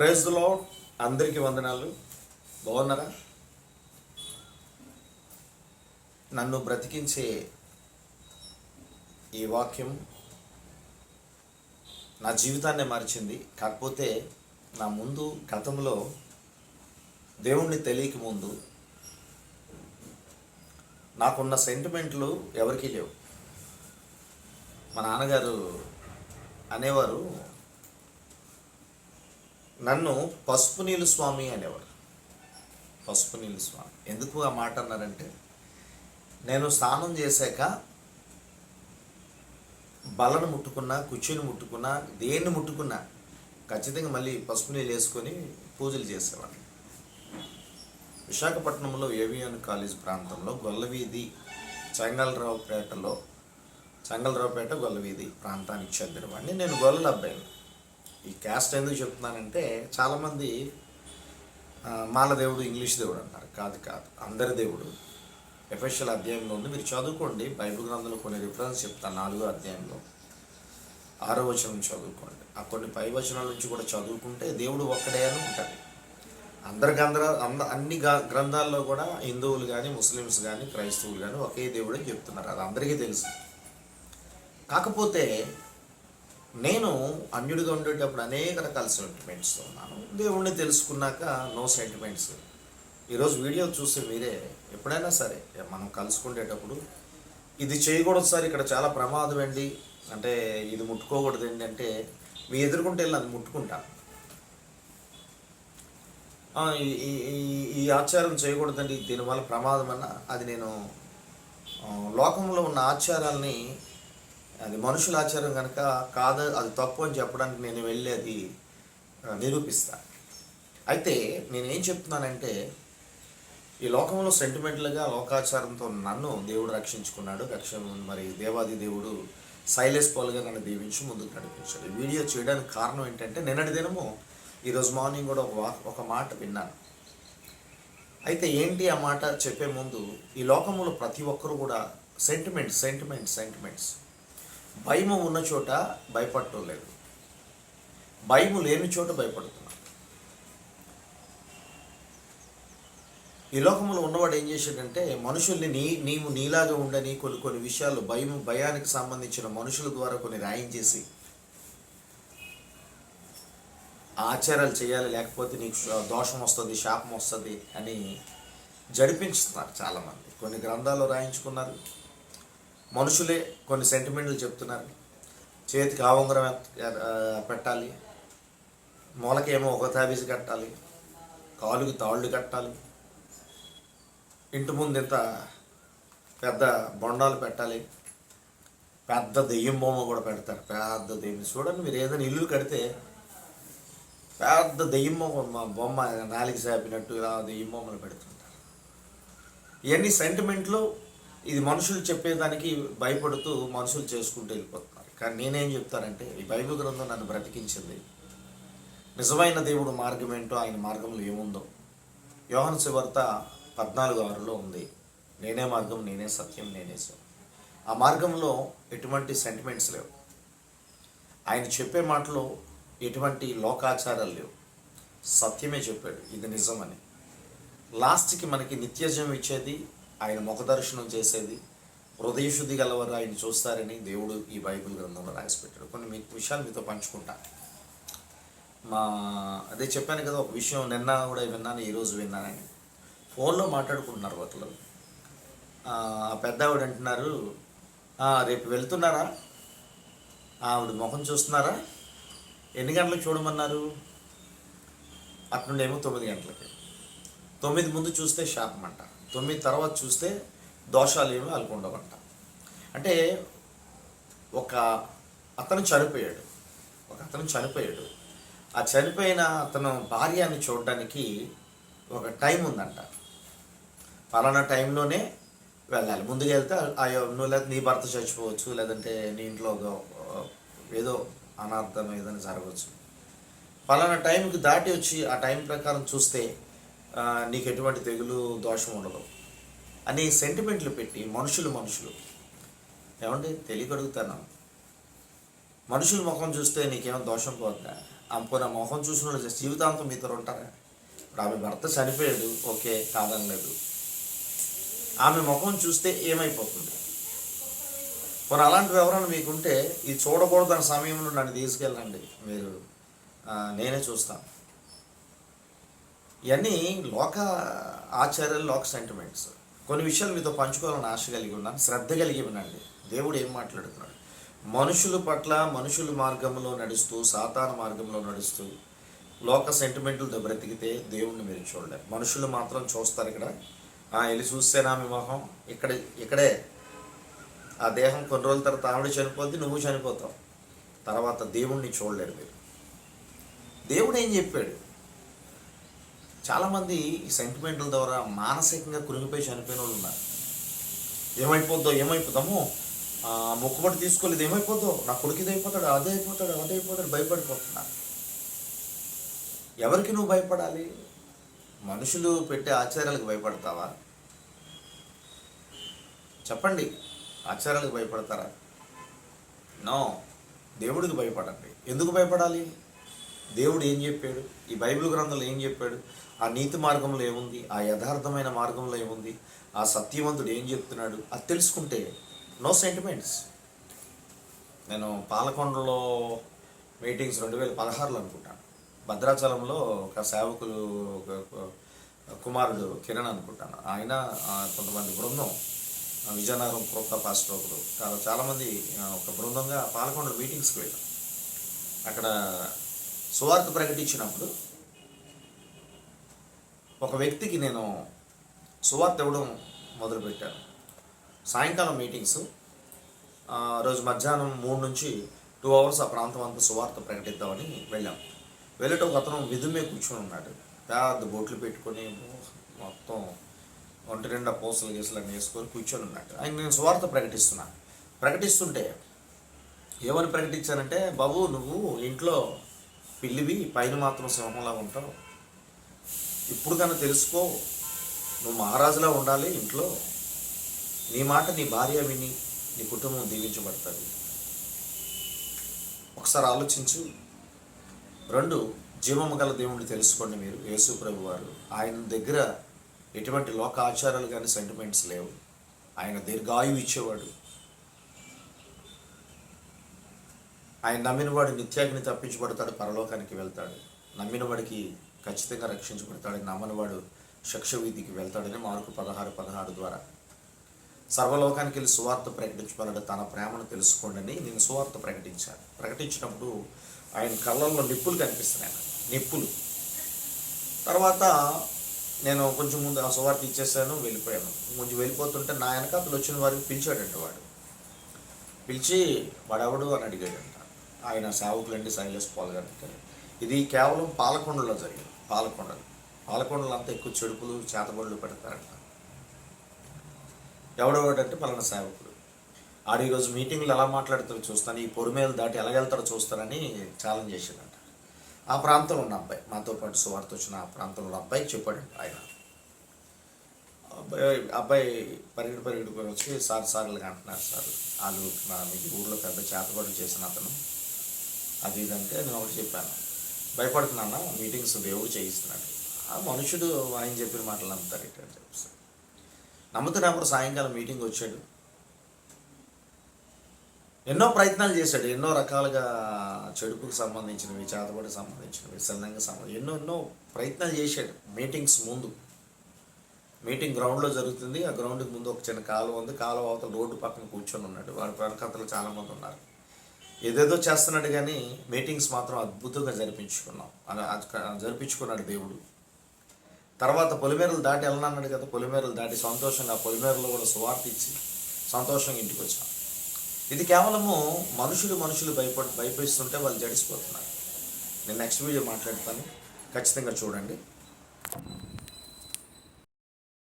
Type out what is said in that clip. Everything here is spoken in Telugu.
ప్రేజ్లో అందరికీ వందనాలు. బాగున్నారా? నన్ను బ్రతికించే ఈ వాక్యం నా జీవితాన్ని మార్చింది. కాకపోతే నా ముందు గతంలో దేవుణ్ణి తెలియక ముందు నాకున్న సెంటిమెంట్లు ఎవరికీ లేవు. మా నాన్నగారు అనేవారు నన్ను పసుపు నీళ్ళు స్వామి అనేవారు పసుపు నీళ్ళు స్వామి. ఎందుకు ఆ మాట అన్నారంటే నేను స్నానం చేశాక బలను ముట్టుకున్నా కుర్చీని ముట్టుకున్నా దేన్ని ముట్టుకున్నా ఖచ్చితంగా మళ్ళీ పసుపు నీళ్ళు వేసుకొని పూజలు చేసేవాడిని. విశాఖపట్నంలో ఏవిఎన్ కాలేజ్ ప్రాంతంలో గొల్లవీధి చంగలరావుపేటలో చంగలరావుపేట గొల్లవీధి ప్రాంతానికి చెందినవాడిని. నేను గొల్లల అబ్బాయిని ఈ క్యాస్ట్ ఎందుకు చెప్తున్నానంటే చాలామంది మాల దేవుడు ఇంగ్లీష్ దేవుడు అంటారు. కాదు కాదు. అందరి దేవుడు. ఎఫెషియల్ అధ్యాయంలో ఉంది. మీరు చదువుకోండి. బైబిల్ గ్రంథంలో కొన్ని రిఫరెన్స్ చెప్తాను నాలుగో అధ్యాయంలో. ఆరో వచనం చదువుకోండి. ఆ కొన్ని పై వచనాల నుంచి కూడా చదువుకుంటే దేవుడు ఒక్కడే అని ఉంటుంది అందరి గ్రంథ అంద అన్ని గ్రంథాల్లో కూడా హిందువులు కానీ ముస్లిమ్స్ కానీ క్రైస్తవులు కానీ ఒకే దేవుడే చెప్తున్నారు. అది అందరికీ తెలుసు. కాకపోతే నేను అన్యుడిగా ఉండేటప్పుడు అనేక రకాల సెంటిమెంట్స్తో ఉన్నాను. దేవుణ్ణి తెలుసుకున్నాక నో సెంటిమెంట్స్ ఈరోజు వీడియో చూస్తే మీరే ఎప్పుడైనా సరే మనం కలుసుకునేటప్పుడు ఇది చేయకూడదు సార్ ఇక్కడ చాలా ప్రమాదం అండి. అంటే ఇది ముట్టుకోకూడదు ఏంటంటే మీ ఎదుర్కొంటే వెళ్ళి అది ముట్టుకుంటాను ఈ- ఈ- ఈ- ఆచారం చేయకూడదండి దీనివల్ల ప్రమాదం అన్న అది నేను లోకంలో ఉన్న ఆచారాల్ని అది మనుషుల ఆచారం కనుక కాదు అది తప్పు అని చెప్పడానికి నేను వెళ్ళి అది నిరూపిస్తా. అయితే నేనేం చెప్తున్నానంటే ఈ లోకంలో సెంటిమెంటల్గా లోకాచారంతో నన్ను దేవుడు రక్షించుకున్నాడు రక్ష మరి దేవాది దేవుడు సైలెస్ పాల్గా నన్ను దీవించి ముందుకు నడిపించాడు. ఈ వీడియో చేయడానికి కారణం ఏంటంటే నిన్నటి దినము ఈరోజు మార్నింగ్ కూడా ఒక ఒక మాట విన్నాను. అయితే ఏంటి ఆ మాట చెప్పే ముందు ఈ లోకంలో ప్రతి ఒక్కరు కూడా సెంటిమెంట్స్ సెంటిమెంట్స్ సెంటిమెంట్స్ భయము ఉన్న చోట భయపడటం లేదు. భయము లేని చోట భయపడుతున్నాం. ఈ లోకంలో ఉన్నవాడు ఏం చేశాడంటే మనుషుల్ని నీ నీవు నీలాగా ఉండని కొన్ని కొన్ని విషయాలు భయం భయానికి సంబంధించిన మనుషుల ద్వారా కొన్ని రాయించేసి ఆచారాలు చేయాలి లేకపోతే నీకు దోషం వస్తుంది శాపం వస్తుంది అని జడిపించుతున్నారు చాలామంది. కొన్ని గ్రంథాలు రాయించుకున్నారు. మనుషులే కొన్ని సెంటిమెంట్లు చెప్తున్నారు. చేతికి ఆ ఉంగరం పెట్టాలి. మూలకేమో ఒక తాబీజు కట్టాలి. కాలుకి తాళ్ళు కట్టాలి. ఇంటి ముందు ఇంత పెద్ద బొండాలు పెట్టాలి. పెద్ద దెయ్యం బొమ్మ కూడా పెడతారు. పెద్ద దెయ్యం. చూడండి మీరు ఏదైనా ఇల్లు కడితే పెద్ద దెయ్యం బొమ్మ బొమ్మ నాలుగు సాపినట్టు ఇలా దెయ్యం బొమ్మలు పెడుతుంటారు. ఇవన్నీ సెంటిమెంట్లు ఇది మనుషులు చెప్పేదానికి భయపడుతూ మనుషులు చేసుకుంటూ వెళ్ళిపోతున్నారు. కానీ నేనేం చెప్తానంటే ఈ బైబిల్ గ్రంథం నన్ను బ్రతికించింది. నిజమైన దేవుడు మార్గం ఏంటో ఆయన మార్గంలో ఏముందో. యోహన్ శివర్త పద్నాలుగు ఆరులో ఉంది. నేనే మార్గం నేనే సత్యం నేనే ఆ మార్గంలో ఎటువంటి సెంటిమెంట్స్ లేవు. ఆయన చెప్పే మాటలో ఎటువంటి లోకాచారాలు లేవు. సత్యమే చెప్పాడు ఇది నిజమని. లాస్ట్కి మనకి నిత్యజం ఇచ్చేది ఆయన ముఖ దర్శనం చేసేది హృదయశుద్ధి గలవారు ఆయన చూస్తారని దేవుడు ఈ బైబిల్ గ్రంథంలో రాసిపెట్టాడు. కొన్ని మీ విషయాలు మీతో పంచుకుంటా. మా అదే చెప్పాను కదా ఒక విషయం నిన్న కూడా విన్నాను ఈరోజు విన్నానని. ఫోన్లో మాట్లాడుకుంటున్నారు ఒకళ్ళు. పెద్ద ఆవిడ అంటున్నారు రేపు వెళ్తున్నారా? ఆవిడ ముఖం చూస్తున్నారా? ఎన్ని గంటలకు చూడమన్నారు? అట్నుండేమో తొమ్మిది గంటలకి. తొమ్మిది ముందు చూస్తే శాపం అంట తొమ్మిది తర్వాత చూస్తే దోషాలు ఏమి వాళ్ళకు ఉండవంట. అంటే ఒక అతను చనిపోయాడు. ఒక అతను చనిపోయాడు. ఆ చనిపోయిన అతను భార్యని చూడడానికి ఒక టైం ఉందంట. పలానా టైంలోనే వెళ్ళాలి. ముందుకు వెళ్తే అయ్యో నువ్వు లేదా నీ భర్త చచ్చిపోవచ్చు లేదంటే నీ ఇంట్లో ఒక- ఏదో అనార్థం ఏదైనా జరగవచ్చు. పలానా టైంకి దాటి వచ్చి ఆ టైం ప్రకారం చూస్తే నీకు ఎటువంటి తెగులు దోషం ఉండదు. అని సెంటిమెంట్లు పెట్టి మనుషులు మనుషులు. ఏమంటే తెలియగడుగుతాను మనుషుల ముఖం చూస్తే నీకేమో దోషం పోతుందా ఆమె మొహం చూసిన వాళ్ళు జీవితాంతం మీతో ఉంటారా? ఇప్పుడు ఆమె భర్త చనిపోయాడు. ఓకే కాదనలేదు ఆమె ముఖం చూస్తే ఏమైపోతుంది? మరి అలాంటి వివరణ మీకుంటే ఇది చూడకూడదు అనే సమయంలో నన్ను తీసుకెళ్ళండి. మీరు నేనే చూస్తాను. ఇవన్నీ లోక ఆచార్యాలు లోక సెంటిమెంట్స్ కొన్ని విషయాలు మీతో పంచుకోవాలని ఆశ కలిగి ఉన్నాను శ్రద్ధ కలిగి వినండి దేవుడు ఏం మాట్లాడుతున్నాడు? మనుషుల పట్ల మనుషుల మార్గంలో నడుస్తూ సాతాన మార్గంలో నడుస్తూ లోక సెంటిమెంట్లతో బ్రతికితే దేవుణ్ణి మీరు చూడలేరు. మనుషులు మాత్రం చూస్తారు ఇక్కడ. వెళ్ళి చూస్తేనా మీ మొహం ఇక్కడ ఇక్కడే. ఆ దేహం కొన్ని రోజుల తర్వాత ఆవిడ చనిపోద్ది నువ్వు చనిపోతావు. తర్వాత దేవుణ్ణి చూడలేరు మీరు. దేవుడు ఏం చెప్పాడు? చాలామంది ఈ సెంటిమెంట్ల ద్వారా మానసికంగా కురిగిపోయి చనిపోయిన వాళ్ళు ఉన్నారు. ఏమైపోద్దో ఏమైపోతామో మొక్కుబడి తీసుకోలేదు ఏమైపోద్దో నా కొడుకు ఇది అయిపోతాడు అదే అయిపోతాడు అదే అయిపోతాడు భయపడిపోతున్నా. ఎవరికి నువ్వు భయపడాలి? మనుషులు పెట్టే ఆచారాలకు భయపడతావా? చెప్పండి ఆచారాలకు భయపడతారా? నో దేవుడికి భయపడండి. ఎందుకు భయపడాలి? దేవుడు ఏం చెప్పాడు? ఈ బైబిల్ గ్రంథంలో ఏం చెప్పాడు? ఆ నీతి మార్గంలో ఏముంది? ఆ యథార్థమైన మార్గంలో ఏముంది? ఆ సత్యవంతుడు ఏం చెప్తున్నాడు? అది తెలుసుకుంటే నో సెంటిమెంట్స్ నేను పాలకొండలో మీటింగ్స్ రెండు వేల పదహారులో అనుకుంటాను. భద్రాచలంలో ఒక సేవకులు ఒక కుమారుడు కిరణ్ అనుకుంటాను. ఆయన కొంతమంది బృందం విజయనగరం క్రొత్త పాస్టర్ ఒకరు చాలా చాలామంది ఒక బృందంగా పాలకొండ మీటింగ్స్కి వెళ్ళాం అక్కడ సువార్త ప్రకటించినప్పుడు ఒక వ్యక్తికి నేను సువార్త ఇవ్వడం మొదలుపెట్టాను. సాయంకాలం మీటింగ్స్ రోజు మధ్యాహ్నం మూడు నుంచి టూ అవర్స్ ఆ ప్రాంతం అంతా సువార్త ప్రకటిద్దామని వెళ్ళాం. వెళ్ళటం ఒక అతను విధుమే మీద కూర్చొని ఉన్నాడు. పెద్ద బోట్లు పెట్టుకొని మొత్తం ఒంటి నిండా పూసలు గీసలు అన్నీ వేసుకొని కూర్చొని ఉన్నాడు. ఆయన నేను సువార్త ప్రకటిస్తున్నాను ప్రకటిస్తుంటే ఏమని ప్రకటించానంటే బాబు నువ్వు ఇంట్లో పిల్లివి పైన మాత్రం సింహంలా ఉంటావు. ఇప్పుడు కన్నా తెలుసుకో నువ్వు మహారాజులా ఉండాలి ఇంట్లో. నీ మాట నీ భార్య విని నీ కుటుంబం దీవించబడుతుంది. ఒకసారి ఆలోచించు. రెండు జీవము గల దేవుడిని తెలుసుకోండి మీరు యేసు ప్రభు వారు. ఆయన దగ్గర ఎటువంటి లోక ఆచారాలు కానీ సెంటిమెంట్స్ లేవు. ఆయన దీర్ఘాయువు ఇచ్చేవాడు. ఆయన నమ్మినవాడు నిత్యాగ్ని తప్పించబడతాడు పరలోకానికి వెళ్తాడు. నమ్మినవాడికి ఖచ్చితంగా రక్షించబడతాడు నమ్మనివాడు శిక్ష వీధికి వెళ్తాడని మార్కు పదహారు పదహారు ద్వారా. సర్వలోకానికి వెళ్ళి సువార్త ప్రకటించబలడు తన ప్రేమను తెలుసుకోండి నేను సువార్త ప్రకటించాను. ప్రకటించినప్పుడు ఆయన కళ్ళల్లో నిప్పులు కనిపిస్తున్నాయి. నిప్పులు. తర్వాత నేను కొంచెం ముందు ఆ సువార్త ఇచ్చేసాను వెళ్ళిపోయాను. కొంచెం వెళ్ళిపోతుంటే నా వెనకాతలు వచ్చిన వారికి పిలిచాడంట వాడు. పిలిచి వాడెవడు? అని అడిగాడంట. ఆయన సేవకులండి శైలేష్ పాల్ గారు ఇది కేవలం పాలకొండలో జరిగింది. పాలకొండలు. పాలకొండలో అంతా ఎక్కువ చెడుపులు చేతబడులు పెడతారంట. ఎవడెవడంటే పలానా సేవకుడు. ఆడు ఈరోజు మీటింగ్లో ఎలా మాట్లాడతారో చూస్తాను. ఈ పొరిమేలు దాటి ఎలాగెళ్తారో చూస్తానని ఛాలెంజ్ చేశాడంట. ఆ ప్రాంతంలో ఉన్న అబ్బాయి మాతో పాటు సువార్త వచ్చిన ఆ ప్రాంతంలో అబ్బాయి చెప్పాడంట ఆయన. అబ్బాయి అబ్బాయి పరిగెడు పరిగెడుకొని వచ్చి సార్ సార్లు అంటున్నారు సార్. వాళ్ళు మా మీకు ఊళ్ళో పెద్ద చేతబడులు చేసిన అతను. అది ఇదంటే నేను ఒకటి చెప్పాను. భయపడుతున్నాను? మీటింగ్స్ దేవుడు చేయిస్తున్నాడు. ఆ మనుషుడు ఆయన చెప్పిన మాటలు నమ్ముతారు ఇట్లా చెప్తాను నమ్ముతున్నప్పుడు సాయంకాలం మీటింగ్ వచ్చాడు. ఎన్నో ప్రయత్నాలు చేశాడు. ఎన్నో రకాలుగా చెడుపుకు సంబంధించినవి చేతబడికి సంబంధించినవి సన్నంగా సంబంధించి ఎన్నో ఎన్నో ప్రయత్నాలు చేశాడు మీటింగ్స్ ముందు. మీటింగ్ గ్రౌండ్లో జరుగుతుంది. ఆ గ్రౌండ్కి ముందు ఒక చిన్న కాలువ ఉంది. కాలువ అవతల రోడ్డు పక్కన కూర్చొని ఉన్నాడు. వాడి వెనకతలు చాలామంది ఉన్నారు. ఏదేదో చేస్తున్నాడు కానీ మీటింగ్స్ మాత్రం అద్భుతంగా జరిపించుకున్నాం. జరిపించుకున్నాడు దేవుడు. తర్వాత పొలిమేరలు దాటి వెళ్ళనన్నాడు కదా పొలిమేరలు దాటి సంతోషంగా పొలిమేరలో కూడా సువార్త ఇచ్చి సంతోషంగా ఇంటికి వచ్చాం. ఇది కేవలము మనుషులు మనుషులు భయపడి భయపడిస్తుంటే వాళ్ళు జడిసిపోతున్నారు. నేను నెక్స్ట్ వీడియో మాట్లాడతాను. ఖచ్చితంగా చూడండి.